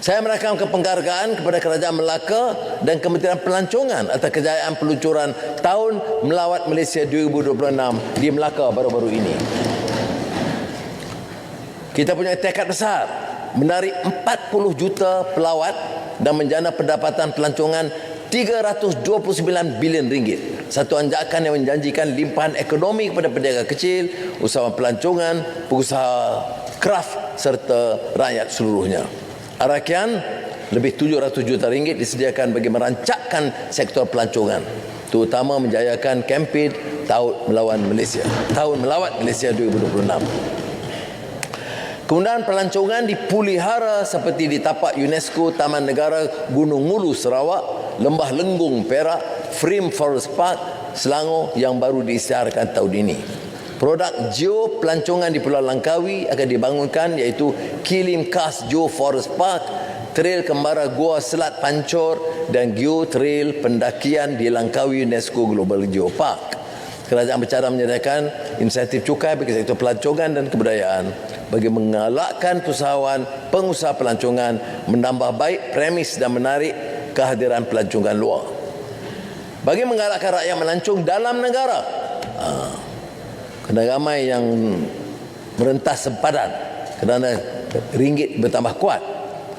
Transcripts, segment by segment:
Saya merakamkan penghargaan kepada Kerajaan Melaka dan Kementerian Pelancongan atas kejayaan peluncuran Tahun Melawat Malaysia 2026 di Melaka baru-baru ini. Kita punya tekad besar menarik 40 juta pelawat dan menjana pendapatan pelancongan 329 bilion ringgit. Satu anjakan yang menjanjikan limpahan ekonomi kepada peniaga kecil, usahawan pelancongan, pengusaha kraft serta rakyat seluruhnya. Arakian lebih 700 juta ringgit disediakan bagi merancakkan sektor pelancongan terutama menjayakan kempen Tahun Melawan Malaysia. Tahun Melawat Malaysia 2026. Kemudahan pelancongan dipulihara seperti di tapak UNESCO Taman Negara Gunung Ngulu Sarawak, Lembah Lenggung Perak, Frim Forest Park Selangor yang baru diisytiharkan tahun ini. Produk geo pelancongan di Pulau Langkawi akan dibangunkan iaitu Kilim Kas Geo Forest Park, Trail Kembara Gua Selat Pancor dan Geo Trail Pendakian di Langkawi UNESCO Global Geo Park. Kerajaan bercara menyediakan insentif cukai bagi sektor pelancongan dan kebudayaan bagi mengalakkan usahawan pengusaha pelancongan menambah baik premis dan menarik kehadiran pelancongan luar. Bagi menggalakkan rakyat melancong dalam negara. Ah, kerana ramai yang merentas sempadan kerana ringgit bertambah kuat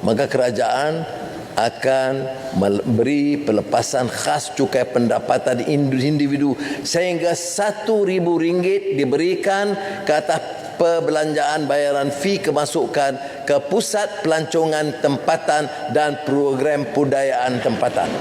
maka kerajaan akan memberi pelepasan khas cukai pendapatan individu sehingga satu ribu ringgit diberikan ke atas perbelanjaan bayaran fee kemasukan ke pusat pelancongan tempatan dan program budayaan tempatan.